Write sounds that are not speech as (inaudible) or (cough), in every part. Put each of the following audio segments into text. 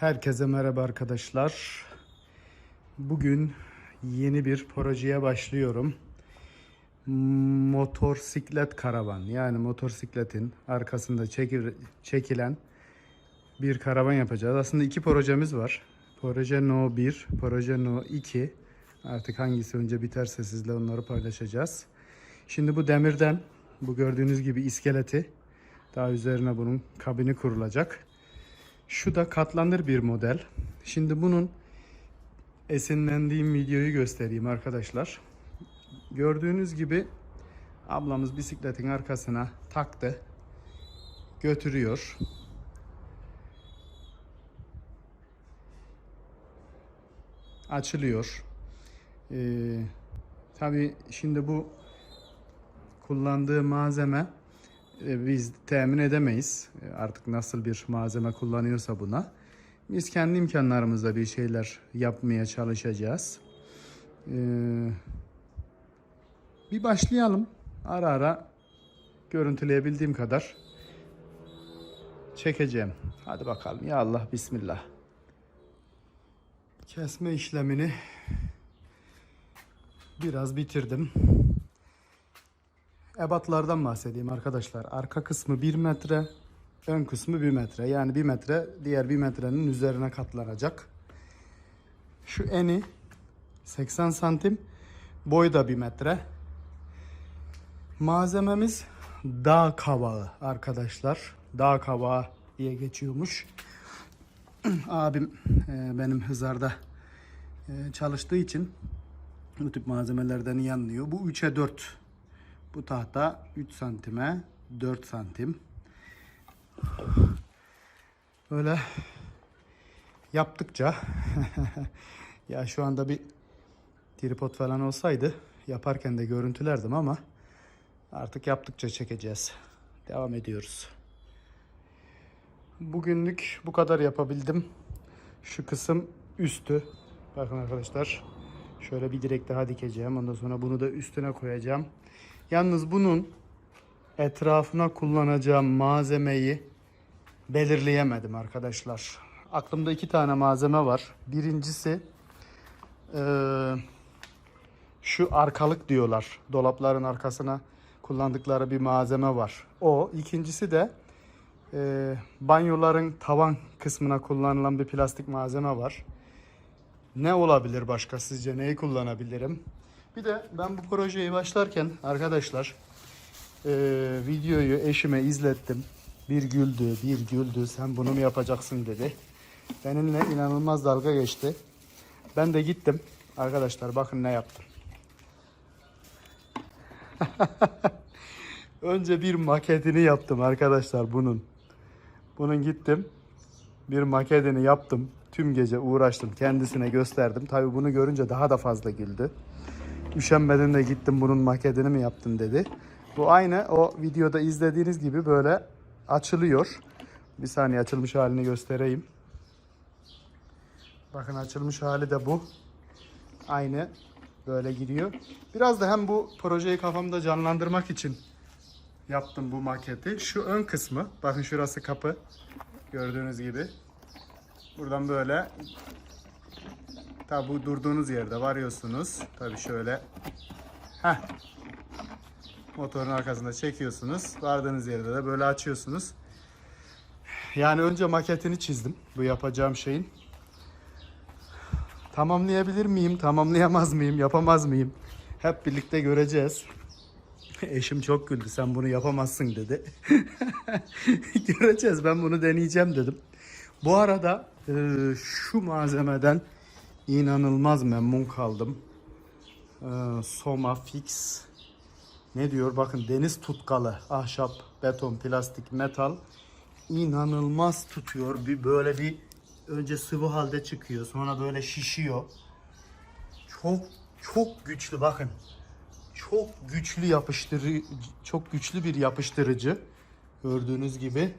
Herkese merhaba arkadaşlar. Bugün yeni bir projeye başlıyorum. Motorsiklet karavan yani motosikletin arkasında çekil- çekilen bir karavan yapacağız. Aslında iki projemiz var. Proje No 1, proje No 2. Artık hangisi önce biterse sizle onları paylaşacağız. Şimdi bu demirden bu gördüğünüz gibi iskeleti daha üzerine bunun kabini kurulacak. Şu da katlanır bir model. Şimdi bunun esinlendiğim videoyu göstereyim arkadaşlar. Gördüğünüz gibi ablamız bisikletin arkasına taktı. Götürüyor. Açılıyor. Ee, tabii şimdi bu kullandığı malzeme biz temin edemeyiz. E, Artık nasıl bir malzeme kullanıyorsa buna. Biz kendi imkanlarımızla bir şeyler yapmaya çalışacağız. Ee, bir başlayalım. Ara ara görüntüleyebildiğim kadar çekeceğim. Hadi bakalım. Ya Allah Bismillah. Kesme işlemini biraz bitirdim. Ebatlardan bahsedeyim arkadaşlar. Arka kısmı 1 metre, ön kısmı 1 metre. Yani 1 metre diğer 1 metrenin üzerine katlanacak. Şu eni 80 santim, boyu da 1 metre. Malzememiz dağ kavağı arkadaşlar. Dağ kavağı diye geçiyormuş. (clears throat) Abim e, benim hızarda e, çalıştığı için bu tip malzemelerden iyi anlıyor. Bu 3'e 4 bu tahta 3 santime 4 santim. Böyle yaptıkça (laughs) ya şu anda bir tripod falan olsaydı yaparken de görüntülerdim ama artık yaptıkça çekeceğiz. Devam ediyoruz. Bugünlük bu kadar yapabildim. Şu kısım üstü. Bakın arkadaşlar. Şöyle bir direk daha dikeceğim. Ondan sonra bunu da üstüne koyacağım. Yalnız bunun etrafına kullanacağım malzemeyi belirleyemedim arkadaşlar. Aklımda iki tane malzeme var. Birincisi eee, şu arkalık diyorlar. Dolapların arkasına kullandıkları bir malzeme var. O. İkincisi de eee, banyoların tavan kısmına kullanılan bir plastik malzeme var. Ne olabilir başka sizce? Neyi kullanabilirim? Bir de ben bu projeyi başlarken arkadaşlar eee, videoyu eşime izlettim. Bir güldü, bir güldü. Sen bunu mu yapacaksın dedi. Benimle inanılmaz dalga geçti. Ben de gittim. Arkadaşlar bakın ne yaptım. (laughs) Önce bir maketini yaptım arkadaşlar bunun. Bunun gittim. Bir maketini yaptım. Tüm gece uğraştım. Kendisine gösterdim. Tabii bunu görünce daha da fazla güldü. Üşenmeden de gittim bunun maketini mi yaptın dedi. Bu aynı o videoda izlediğiniz gibi böyle açılıyor. Bir saniye açılmış halini göstereyim. Bakın açılmış hali de bu. Aynı böyle gidiyor. Biraz da hem bu projeyi kafamda canlandırmak için yaptım bu maketi. Şu ön kısmı, bakın şurası kapı. Gördüğünüz gibi. Buradan böyle Tabi bu durduğunuz yerde varıyorsunuz. Tabi şöyle. Heh. Motorun arkasında çekiyorsunuz. Vardığınız yerde de böyle açıyorsunuz. Yani önce maketini çizdim. Bu yapacağım şeyin. Tamamlayabilir miyim? Tamamlayamaz mıyım? Yapamaz mıyım? Hep birlikte göreceğiz. (laughs) Eşim çok güldü. Sen bunu yapamazsın dedi. (laughs) göreceğiz. Ben bunu deneyeceğim dedim. Bu arada şu malzemeden inanılmaz memnun kaldım. Ee, Soma Fix ne diyor? Bakın deniz tutkalı, ahşap, beton, plastik, metal inanılmaz tutuyor. Bir böyle bir önce sıvı halde çıkıyor, sonra böyle şişiyor. Çok çok güçlü bakın. Çok güçlü yapıştırıcı, çok güçlü bir yapıştırıcı. Gördüğünüz gibi.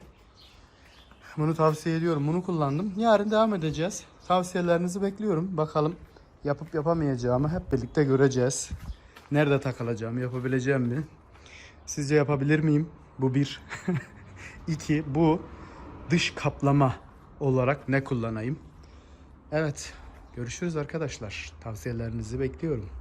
Bunu tavsiye ediyorum. Bunu kullandım. Yarın devam edeceğiz. Tavsiyelerinizi bekliyorum. Bakalım yapıp yapamayacağımı hep birlikte göreceğiz. Nerede takılacağımı yapabileceğim mi? Sizce yapabilir miyim? Bu bir. (laughs) İki, bu dış kaplama olarak ne kullanayım? Evet. Görüşürüz arkadaşlar. Tavsiyelerinizi bekliyorum.